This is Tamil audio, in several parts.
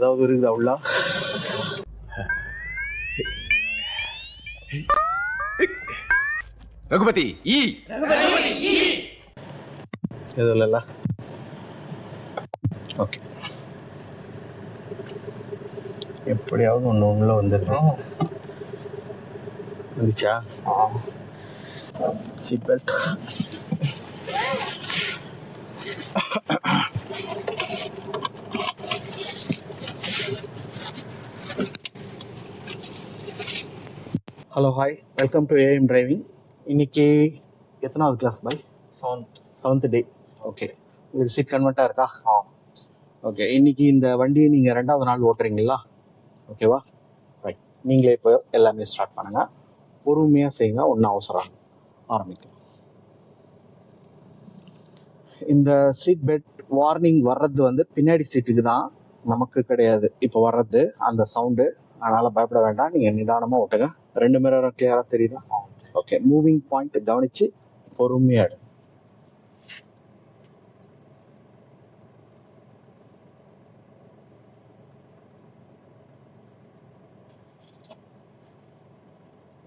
ஏதாவது இருக்குதா உள்ள? ரகுபதி ஈ. எதுவும் இல்லைல்ல. ஓகே. எப்படியாவது ஒன்று உள்ள வந்துடுது வந்துச்சா? Seat belt hello hi welcome to AM driving இன்னைக்கு எத்தனாவது கிளாஸ் பாய் செவன்த் டே ஓகே உங்களுக்கு சீட் கன்வெர்ட்டாக இருக்கா? ஓகே இன்னைக்கு இந்த வண்டியை நீங்கள் ரெண்டாவது நாள் ஓட்டுறீங்களா? ஓகேவா ரைட் நீங்களே இப்போ எல்லாமே ஸ்டார்ட் பண்ணுங்க. பொறுமையாக செய்யுங்க. ஒன்றும் அவசரம் ஆரம்பிக்கலாம் இந்த சீட் பெல்ட் வார்னிங் வர்றது வந்து பின்னாடி சீட்டுக்கு தான். நமக்கு கிடையாது. இப்போ வர்றது அந்த சவுண்டு அதனால் பயப்பட வேண்டாம். நீங்கள் நிதானமாக ஓட்டுங்க. ரெண்டு மிரரும் கிளியராக தெரியுதா? ஓகே மூவிங் பாயிண்ட் கவனித்து பொறுமையாக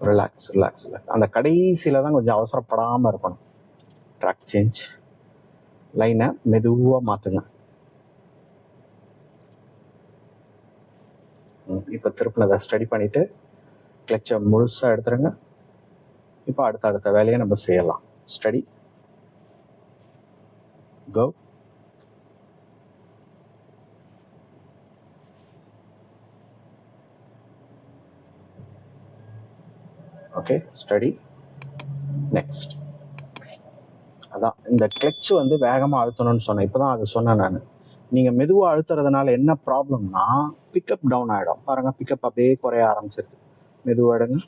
ரிலாக்ஸ் ரிலாக்ஸ் ரிலாக்ஸ் அந்த கடைசியில் தான் கொஞ்சம் அவசரப்படாமல் இருக்கணும். ட்ராக் சேஞ்ச் லைனை மெதுவாக மாற்றுங்க இப்போ திருப்பினதை ஸ்டடி பண்ணிவிட்டு கிளச்சை முழுசாக எடுத்துருங்க. இப்போ அடுத்த அடுத்த வேலையை நம்ம செய்யலாம். Steady go okay steady next அதான் இந்த கிளச் வந்து வேகமாக அழுத்தணும்னு சொன்னேன். இப்போ தான் அது சொன்னேன் நான். நீங்கள் மெதுவாக அழுத்துறதுனால என்ன ப்ராப்ளம்னா பிக்கப் டவுன் ஆகிடும் பாருங்க பிக்கப் அப்படியே குறைய ஆரம்பிச்சிருக்கு மெதுவாக எடுங்க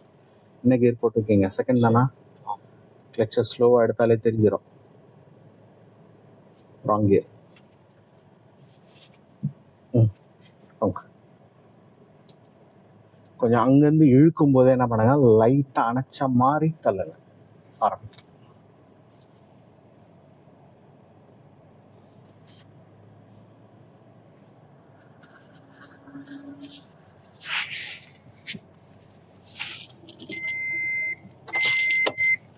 என்ன கியர் போட்டிருக்கீங்க. செகண்ட் தானா? கிளச்சை ஸ்லோவாக எடுத்தாலே தெரிஞ்சிடும் ராங் கியர் ம். கொஞ்சம் அங்கேருந்து இழுக்கும் போதே என்ன பண்ணுங்க? லைட்டாக அணைச்ச மாதிரி தள்ளுங்க. ஆரம்பிச்சு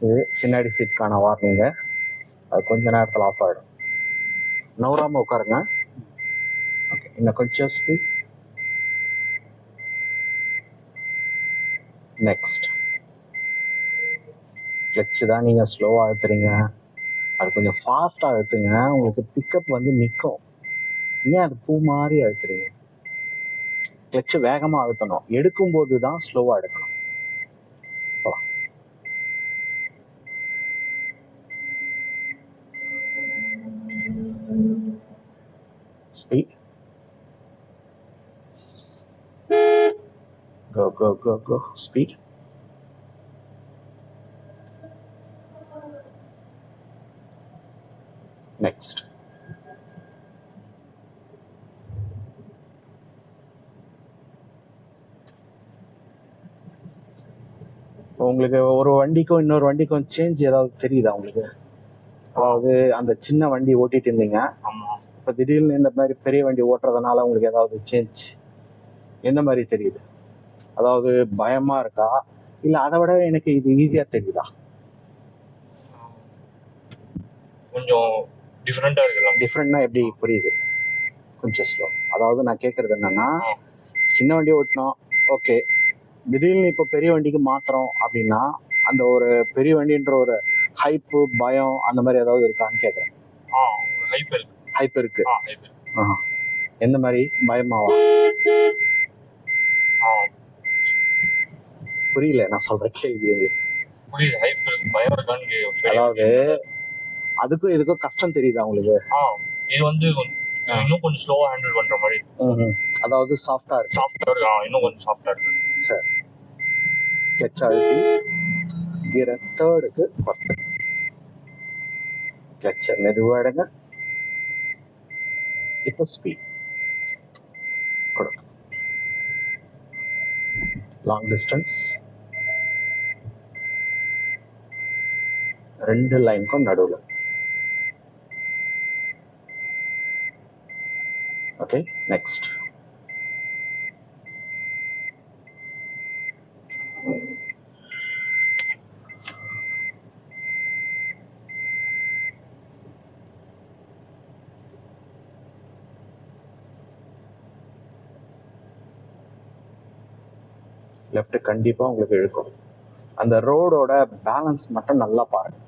இது பின்னாடி சீட்கான வார்னிங்க அது கொஞ்ச நேரத்தில் ஆஃப் ஆகிடும் நவராம உட்காருங்க. ஓகே இன்னும் கொஞ்சம் ஸ்பீட் நெக்ஸ்ட் கிளச்சு தான் நீங்கள் ஸ்லோவாக அழுத்துறீங்க அது கொஞ்சம் ஃபாஸ்ட்டாக அழுத்துங்க உங்களுக்கு பிக்கப் வந்து நிற்கும் ஏன் அது பூ மாதிரி அழுத்துறீங்க? கிளச்சு வேகமாக அழுத்தணும். எடுக்கும்போது தான் ஸ்லோவாக எடுக்கணும். Speed. Go, go, go, go. Speed. Next. உங்களுக்கு ஒரு வண்டிக்கும் இன்னொரு வண்டிக்கும் சேஞ்ச் ஏதாவது தெரியுதா உங்களுக்கு அதாவது அந்த சின்ன வண்டி ஓட்டிட்டு இருந்தீங்க ஆமா இப்போ திடீர்னு இந்த மாதிரி பெரிய வண்டி ஓட்டுறதுனால உங்களுக்கு ஏதாவது சேஞ்ச் எந்த மாதிரி தெரியுது? அதாவது பயமா இருக்கா? இல்ல அதை விட எனக்கு இது ஈஸியா தெரியுதா? கொஞ்சம் டிஃப்ரெண்டா இருக்கலாம் டிஃப்ரெண்ட்னா எப்படி புரியுது? கொஞ்சம் ஸ்லோ அதாவது நான் கேட்கறது என்னன்னா. சின்ன வண்டி ஓட்டினோம் ஓகே திடீர்னு இப்போ பெரிய வண்டிக்கு மாத்துறோம் அப்படின்னா அந்த ஒரு பெரிய வண்டின்ற ஒரு ஹைப்பு பயம் அந்த மாதிரி ஏதாவது இருக்கான்னு கேட்குறேன் ஆ ஹைப் இருக்கு. ஹைப் இருக்கு. எந்த மாதிரி? பயமாவா? ஆ. புரியல நான் சொல்ற கேள்வி. அதாவது அதுக்கும் இதுக்கும் கஷ்டம் தெரியுதா உங்களுக்கு? ஆ இது வந்து இன்னும் கொஞ்சம் ஸ்லோவா ஹேண்டில் பண்ற மாதிரி. அதாவது சாஃப்டா இருக்கு. சாஃப்டா இருக்கு இன்னும் கொஞ்சம் சாஃப்டா இருக்கு. கிளச் அழுத்தி கீரை தேர்டுக்கு குறைச்சு கிளச்சை மெதுவாக எடுங்க. இப்போ ஸ்பீட் கொடுங்க லாங் டிஸ்டன்ஸ் ரெண்டு லைனுக்கும் நடுவில். ஓகே நெக்ஸ்ட் லெஃப்ட் கண்டிப்பாக உங்களுக்கு இழுக்கும் அந்த ரோடோட பேலன்ஸ் மட்டும் நல்லா பாருங்க.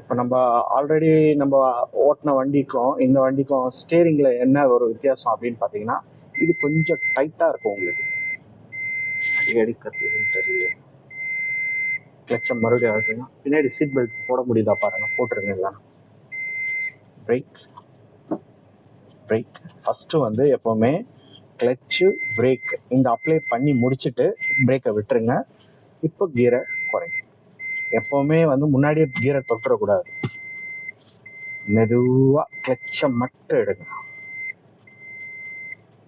இப்போ நம்ம ஆல்ரெடி நம்ம ஓட்டின வண்டிக்கும் இந்த வண்டிக்கும் ஸ்டேரிங்கில் என்ன ஒரு வித்தியாசம் அப்படின்னு பார்த்தீங்கன்னா இது கொஞ்சம் டைட்டாக இருக்கும் உங்களுக்கு. அடிக்கடி கற்றுக்குன்னு தெரியல. கிளச்சம் மறுபடியும் அழுத்துங்க பின்னாடி சீட் பெல்ட் போட முடியுதா பாருங்க போட்டுருங்க இல்லைன்னா பிரேக் பிரேக் ஃபஸ்ட்டு வந்து எப்போவுமே கிளச்சு பிரேக் இந்த அப்ளை பண்ணி முடிச்சுட்டு பிரேக்கை விட்டுருங்க. இப்போ கீரை குறைங்க. எப்போவுமே வந்து முன்னாடியே கீரை தொட்டுறக்கூடாது. மெதுவாக கிளச்சை மட்டும் எடுங்க.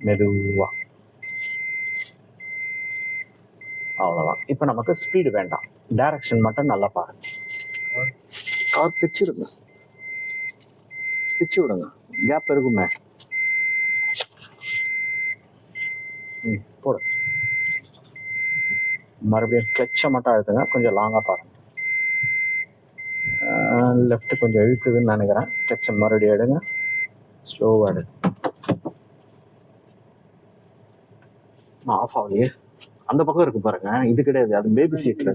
மெதுவாக அவ்வளோதான் இப்போ நமக்கு ஸ்பீடு வேண்டாம். டைரக்ஷன் மட்டும் நல்லா பாருங்க. கார் பிச்சிருங்க. பிச்சு விடுங்க. கேப் இருக்குமே. ம் போடு. மறுபடியும் கிளச்சை மட்டும் அழுத்துங்க. கொஞ்சம் லாங்காக பாருங்க. லெஃப்ட் கொஞ்சம் இழுக்குதுன்னு நினைக்கிறேன். கிளச்சை மறுபடியும் எடுங்க. ஸ்லோவாக எடுங்க. ஆஃப் ஆகலையே. அந்த பக்கம் இருக்கு பாருங்க. இது கிடையாது. அது பேபி சீட்ல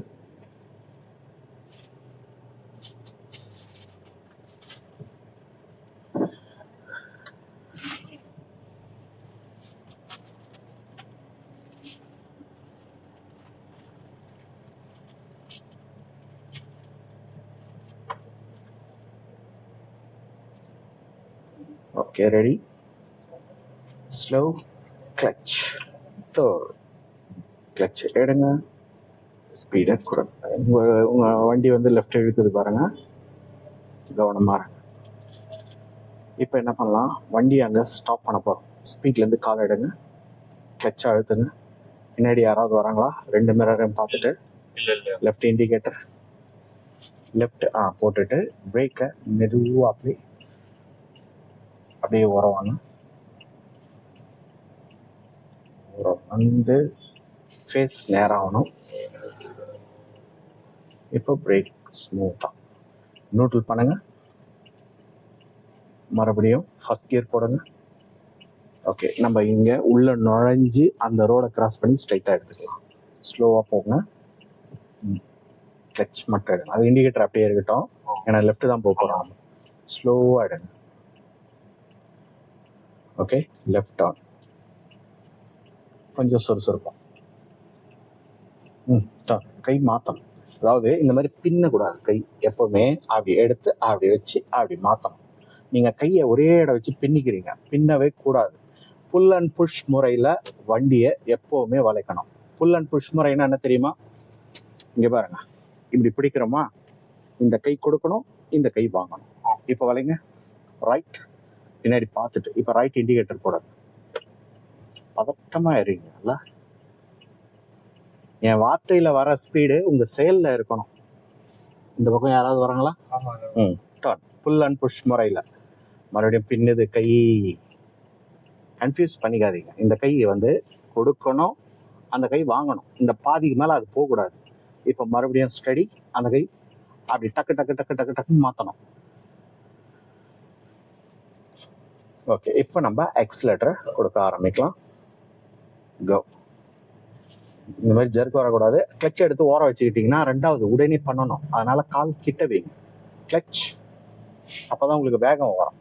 okay ready slow clutch third clutch எடுங்க. ஸ்பீடை கொடுங்க உங்கள் உங்கள் வண்டி வந்து லெஃப்ட் இழுக்குது பாருங்க. கவனமாக இருங்க. இப்போ என்ன பண்ணலாம்? வண்டி அங்கே ஸ்டாப் பண்ண போகிறோம் ஸ்பீட்லேருந்து கால் எடுங்க. கிளச் அழுத்துங்க பின்னாடி யாராவது வராங்களா? ரெண்டு மிரரையும் பார்த்துட்டு லெஃப்ட் இண்டிகேட்டர் லெஃப்ட் ஆ போட்டுட்டு பிரேக்கை மெதுவாக அப்படி அப்படியே உரவாங்க உரம் வந்து ஃபேஸ் நேராகணும். இப்போ பிரேக் ஸ்மூத்தாக நியூட்ரல் பண்ணுங்க. மறுபடியும் ஃபஸ்ட் கியர் போடுங்க. ஓகே நம்ம இங்கே உள்ள நுழைஞ்சு அந்த ரோடை கிராஸ் பண்ணி ஸ்ட்ரைட்டாக எடுத்துக்கலாம். ஸ்லோவாக போங்க. கிளச் மட்டும் எடுங்க. அது இண்டிகேட்டர் அப்படியே இருக்கட்டும். ஏன்னா லெஃப்ட்டு தான் போக போகிறோம் ஸ்லோவாக எடுங்க. ஓகே லெஃப்ட் ஆன் கொஞ்சம் சுறுசுறுப்பா. ம் கை மாற்றணும் அதாவது இந்த மாதிரி பின்னக்கூடாது. கை எப்பவுமே அப்படி எடுத்து அப்படி வச்சு அப்படி மாற்றணும் நீங்கள் கையை ஒரே இடம் வச்சு பின்னிக்கிறீங்க. பின்னவே கூடாது. புல் அண்ட் புஷ் முறையில் வண்டியை எப்போவுமே வளைக்கணும். புல் அண்ட் புஷ் முறைன்னா என்ன தெரியுமா? இங்கே பாருங்க. இப்படி பிடிக்கிறோமா? இந்த கை கொடுக்கணும் இந்த கை வாங்கணும். இப்போ வளைங்க. ரைட் பின்னாடி பார்த்துட்டு இப்போ ரைட் இண்டிகேட்டர் போடுங்க பதட்டமா இருங்கல்ல என் வார்த்தையில வர ஸ்பீடு உங்க செயல்ல இருக்கணும். இந்த பக்கம் யாராவது வராங்களா? ஆமா டான் புல் அண்ட் புஷ் முறையில். மறுபடியும் பின்னுது கை. கன்ஃபியூஸ் பண்ணிக்காதீங்க. இந்த கை வந்து கொடுக்கணும் அந்த கை வாங்கணும். இந்த பாதிக்கு மேலே அது போகக்கூடாது. இப்போ மறுபடியும் ஸ்டடி அந்த கை அப்படி டக்கு டக்கு டக்கு டக்கு டக்குன்னு மாற்றணும் ஓகே இப்போ நம்ம எக்ஸ்லேட்டரை கொடுக்க ஆரம்பிக்கலாம். கோ இந்த மாதிரி ஜர்க் வரக்கூடாது. கிளச் எடுத்து ஓர வச்சுக்கிட்டிங்கன்னா ரெண்டாவது உடனே பண்ணணும். அதனால கால் கிட்ட வைங்க. கிளச் அப்பதான் உங்களுக்கு வேகம் வரும்.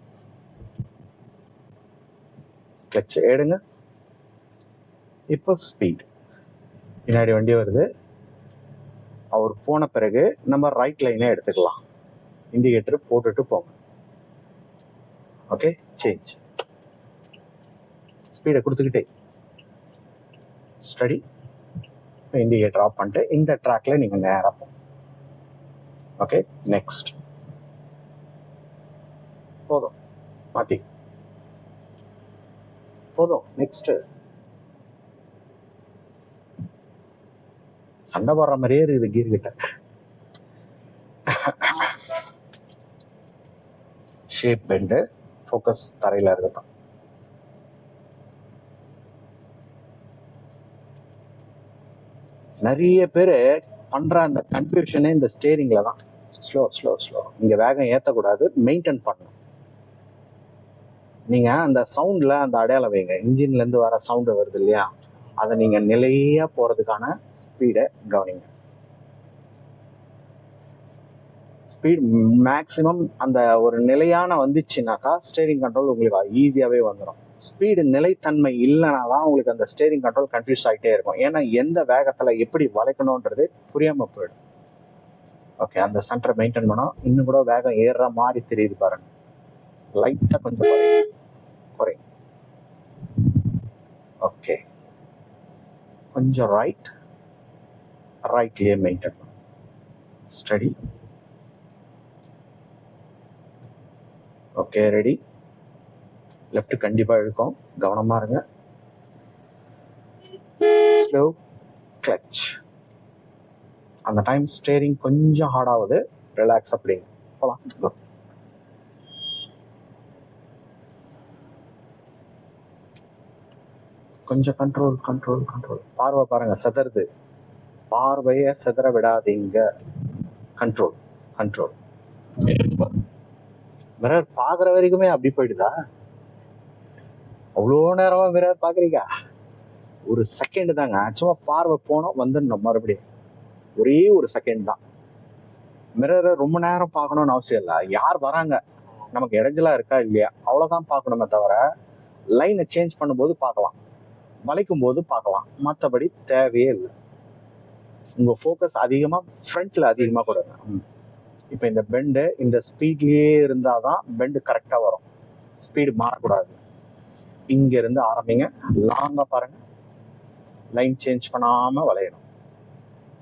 கிளச் எடுங்க. இப்போ ஸ்பீட் பின்னாடி வண்டி வருது. அவர் போன பிறகு நம்ம ரைட் லைனே எடுத்துக்கலாம். இண்டிகேட்டர் போட்டுட்டு போங்க. ஓகே சேஞ்ச் ஸ்பீடை கொடுத்துக்கிட்டே. ஸ்டடி இண்டிகேட்டர் ஆஃப் பண்ணிட்டு இந்த ட்ராக்ல நீங்க நேராக போங்க ஓகே நெக்ஸ்ட் போதும். மாத்தி. போதும். நெக்ஸ்ட் சண்டை போடுற மாதிரியே இருக்குது கீர் கிட்ட. ஷேப் பெண்டு ஃபோக்கஸ் தரையில இருக்கட்டும். நிறைய பேர் பண்ற அந்த கன்ஃபியூஷனே இந்த ஸ்டேரிங்ல தான். ஸ்லோ ஸ்லோ ஸ்லோ இங்க வேகம் ஏற்றக்கூடாது மெயின்டைன் பண்ணணும். நீங்கள் அந்த சவுண்டில் அந்த அடையாளம் வைங்க. இன்ஜின்லேருந்து வர சவுண்டு வருது இல்லையா? அதை நீங்கள் நிலையாக போகிறதுக்கான ஸ்பீடை கவனிங்க. ஸ்பீட் மேக்ஸிமம் அந்த ஒரு நிலையான வந்துச்சுனாக்கா ஸ்டேரிங் கண்ட்ரோல் உங்களுக்கு ஈஸியாகவே வந்துடும் ஸ்பீடு நிலைத்தன்மை இல்லைனா தான் உங்களுக்கு அந்த ஸ்டேரிங் கண்ட்ரோல் கன்ஃபியூஸ் ஆகிட்டே இருக்கும். ஏன்னா எந்த வேகத்தில் எப்படி வளைக்கணுன்றது புரியாமல் போயிடும். ஓகே அந்த சென்டரை மெயின்டைன் பண்ணோம் இன்னும் கூட வேகம் ஏறுற மாதிரி தெரியுது பாருங்க. லைட்டாக கொஞ்சம் குறையும் குறையும் ஓகே கொஞ்சம் ரைட் ரைட்லேயே மெயின்டைன் பண்ணும் ஸ்டடி ஓகே ரெடி லெஃப்ட் கண்டிப்பாக இழுக்கும். கவனமாக இருங்க. ஸ்லோ கிளச் அந்த டைம் ஸ்டேரிங் கொஞ்சம் ஹார்ட் ஆகுது. ரிலாக்ஸ் அப்படிங்க போகலாம் Go. கொஞ்சம் கண்ட்ரோல் கண்ட்ரோல் கண்ட்ரோல் பார்வை பாருங்க. செதறது. பார்வையை செதற விடாதீங்க. கண்ட்ரோல் கண்ட்ரோல் மிரர் பார்க்குற வரைக்குமே அப்படி போயிடுதா? அவ்வளோ நேரமாக மிரர் பார்க்குறீங்க? ஒரு செகண்ட் தாங்க. சும்மா பார்வை போனோம் வந்துடணும் மறுபடியும். ஒரே ஒரு செகண்ட் தான். மிரரை ரொம்ப நேரம் பார்க்கணும்னு அவசியம் இல்லை. யார் வராங்க? நமக்கு இடைஞ்சலா இருக்கா இல்லையா? அவ்வளோதான் பார்க்கணுமே தவிர லைனை சேஞ்ச் பண்ணும்போது பார்க்கலாம். வளைக்கும் போது பார்க்கலாம். மற்றபடி தேவையே இல்லை. உங்கள் ஃபோக்கஸ் அதிகமாக ஃப்ரண்ட்டில் அதிகமாக கொடுங்க. ம். இப்போ இந்த பெண்டு இந்த ஸ்பீட்லேயே இருந்தால் தான் பெண்டு கரெக்டாக வரும். ஸ்பீடு மாறக்கூடாது. இங்கேருந்து ஆரம்பிங்க. லாங்காக பாருங்கள் லைன் சேஞ்ச் பண்ணாமல் வளையணும்.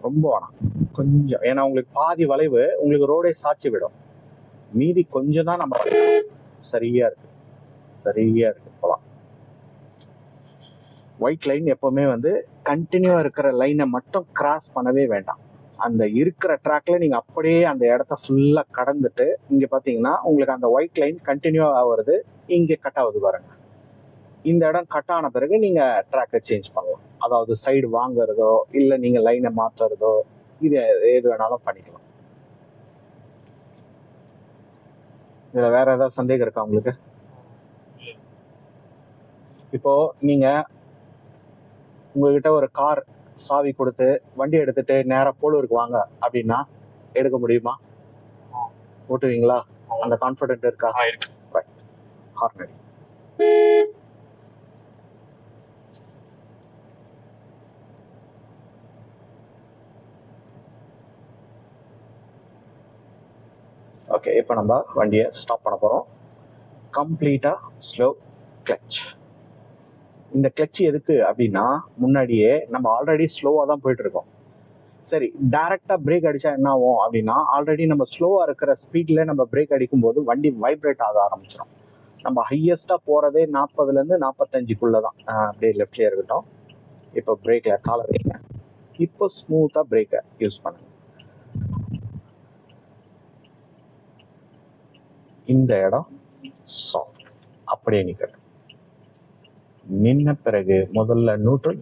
ரொம்ப வேணாம். கொஞ்சம். ஏன்னா உங்களுக்கு பாதி வளைவு உங்களுக்கு ரோடே சாட்சி விடும் மீதி கொஞ்சம் தான் நம்ம சரியாக இருக்கு. சரியாக இருக்கு. போகலாம் ஒயிட் லைன் எப்போவுமே வந்து கண்டினியூவாக இருக்கிற லைனை மட்டும் கிராஸ் பண்ணவே வேண்டாம். அந்த இருக்கிற ட்ராக்ல நீங்க அப்படியே அந்த இடத்த ஃபுல்லா கடந்துட்டு இங்க பாத்தீங்கன்னா உங்களுக்கு அந்த ஒயிட் லைன் கண்டினியூ ஆகுறது இங்க கட் ஆகுது பாருங்க. இந்த இடம் கட் ஆன பிறகு நீங்க ட்ராக்கை சேஞ்ச் பண்ணலாம். அதாவது சைடு வாங்குறதோ இல்ல நீங்க லைனை மாத்துறதோ இது எது வேணாலும் பண்ணிக்கலாம். இதுல வேற ஏதாவது சந்தேகம் இருக்கா உங்களுக்கு? இப்போ நீங்க உங்ககிட்ட ஒரு கார் சாவி கொடுத்து வண்டி எடுத்துட்டு நேரா போலூருக்கு வாங்க. அப்படின்னா எடுக்க முடியுமா? ஓட்டுவீங்களா? அந்த கான்ஃபிடென்ட் இருக்கா? இருக்கு. ஹார்னரி ஓகே இப்போ நம்ம வண்டியை ஸ்டாப் பண்ண போகிறோம் கம்ப்ளீட்டாக ஸ்லோ கிளச் இந்த கிளச் எதுக்கு அப்படின்னா முன்னாடியே நம்ம ஆல்ரெடி ஸ்லோவாக தான் போயிட்டு இருக்கோம் சரி டைரக்டா பிரேக் அடிச்சா என்ன ஆகும் அப்படின்னா ஆல்ரெடி நம்ம ஸ்லோவா இருக்கிற ஸ்பீட்ல நம்ம பிரேக் அடிக்கும் போது வண்டி வைப்ரேட் ஆக ஆரம்பிச்சிடும் நம்ம ஹையஸ்டா போறதே நாற்பதுல இருந்து தான் அப்படியே லெஃப்ட்லயே இருக்கட்டும். இப்போ பிரேக்ல கால வைங்க. இப்போ ஸ்மூத்தா பிரேக்கை யூஸ் பண்ணுங்க. இந்த இடம் சாஃப்ட் அப்படியே நிக்கட்டும். நின்ன பிறகு முதல்ல நியூட்ரல்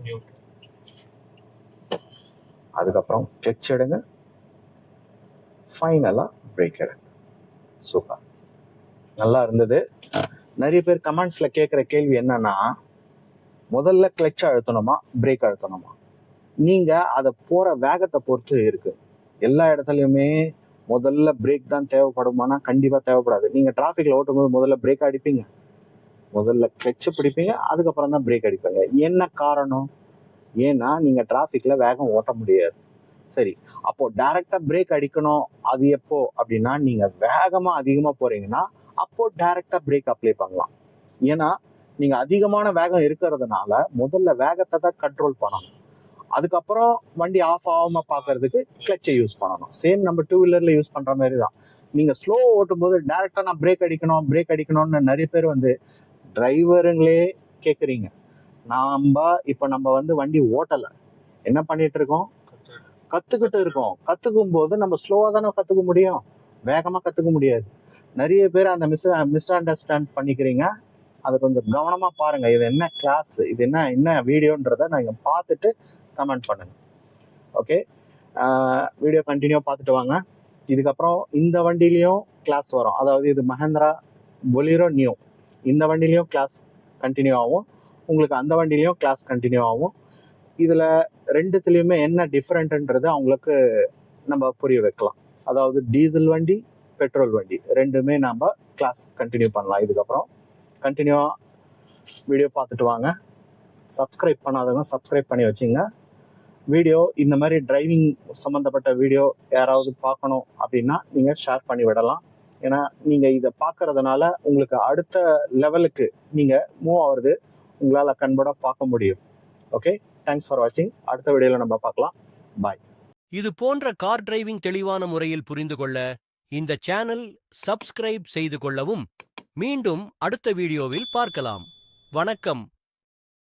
அதுக்கப்புறம் கிளச் எடுங்க. ஃபைனலாக பிரேக் எடுங்க. சூப்பர் நல்லா இருந்தது. நிறைய பேர் கமெண்ட்ஸில் கேட்குற கேள்வி என்னன்னா முதல்ல கிளச் அழுத்தணுமா பிரேக் அழுத்தணுமா? நீங்கள் அதை போகிற வேகத்தை பொறுத்து இருக்கு. எல்லா இடத்துலையுமே முதல்ல பிரேக் தான் தேவைப்படுமானா கண்டிப்பாக தேவைப்படாது. நீங்கள் டிராஃபிக்கில் ஓட்டும்போது முதல்ல பிரேக் அடிப்பீங்க. முதல்ல கிளச்சு பிடிப்பீங்க அதுக்கப்புறம் தான் பிரேக் அடிப்பீங்க. என்ன காரணம்? ஏன்னா நீங்க டிராஃபிக்ல வேகம் ஓட்ட முடியாது. சரி அப்போ டைரக்டா பிரேக் அடிக்கணும் அது எப்போ? அப்படின்னா நீங்க வேகமா அதிகமா போறீங்கன்னா அப்போ டைரக்டா பிரேக் அப்ளை பண்ணலாம். ஏன்னா நீங்க அதிகமான வேகம் இருக்கிறதுனால முதல்ல வேகத்தை தான் கண்ட்ரோல் பண்ணணும். அதுக்கப்புறம் வண்டி ஆஃப் ஆகாம பாக்குறதுக்கு கிளச்சை யூஸ் பண்ணணும். சேம் நம்ம டூ வீலர்ல யூஸ் பண்ற மாதிரி தான். நீங்க ஸ்லோ ஓட்டும் போது டைரக்டா நான் பிரேக் அடிக்கணும் பிரேக் அடிக்கணும்னு நிறைய பேர் வந்து டிரைவருங்களே கேட்குறீங்க நாம் இப்போ நம்ம வந்து வண்டி ஓட்டலை. என்ன பண்ணிட்டு இருக்கோம் கற்றுக்கிட்டு இருக்கோம். கற்றுக்கும் போது நம்ம ஸ்லோவாக தானே கற்றுக்க முடியும். வேகமாக கற்றுக்க முடியாது. நிறைய பேர் அந்த மிஸ் மிஸ் அண்டர்ஸ்டாண்ட் பண்ணிக்கிறீங்க. அதை கொஞ்சம் கவனமாக பாருங்கள் இது என்ன கிளாஸ் இது என்ன என்ன வீடியோன்றதை நீங்க பார்த்துட்டு கமெண்ட் பண்ணுங்க. ஓகே வீடியோ கண்டினியூ பார்த்துட்டு வாங்க. இதுக்கப்புறம் இந்த வண்டிலையும் கிளாஸ் வரும். அதாவது இது மஹேந்திரா பொலிரோ நியூ இந்த வண்டிலையும் கிளாஸ் கண்டினியூ ஆகும். உங்களுக்கு அந்த வண்டிலையும் கிளாஸ் கண்டினியூ ஆகும். இதில் ரெண்டுத்துலேயுமே என்ன டிஃப்ரெண்ட்டுன்றது அவங்களுக்கு நம்ம புரிய வைக்கலாம். அதாவது டீசல் வண்டி பெட்ரோல் வண்டி. ரெண்டுமே நாம் கிளாஸ் கண்டினியூ பண்ணலாம். இதுக்கப்புறம் கண்டினியூவாக வீடியோ பார்த்துட்டு வாங்க. சப்ஸ்கிரைப் பண்ணாதவங்க சப்ஸ்கிரைப் பண்ணி வச்சுங்க. வீடியோ இந்த மாதிரி டிரைவிங் சம்மந்தப்பட்ட வீடியோ யாராவது பார்க்கணும் அப்படின்னா நீங்கள் ஷேர் பண்ணி விடலாம். ஏன்னா நீங்கள் இதை பார்க்கறதுனால உங்களுக்கு அடுத்த லெவலுக்கு நீங்கள் மூவ் ஆகுறது உங்களால் கண்பட பார்க்க முடியும். ஓகே தேங்க்ஸ் ஃபார் வாட்சிங் அடுத்த வீடியோவில் நம்ம பார்க்கலாம். பாய் இது போன்ற கார் டிரைவிங் தெளிவான முறையில் புரிந்து கொள்ள இந்த சேனல் சப்ஸ்கிரைப் செய்து கொள்ளவும் மீண்டும் அடுத்த வீடியோவில் பார்க்கலாம். வணக்கம்.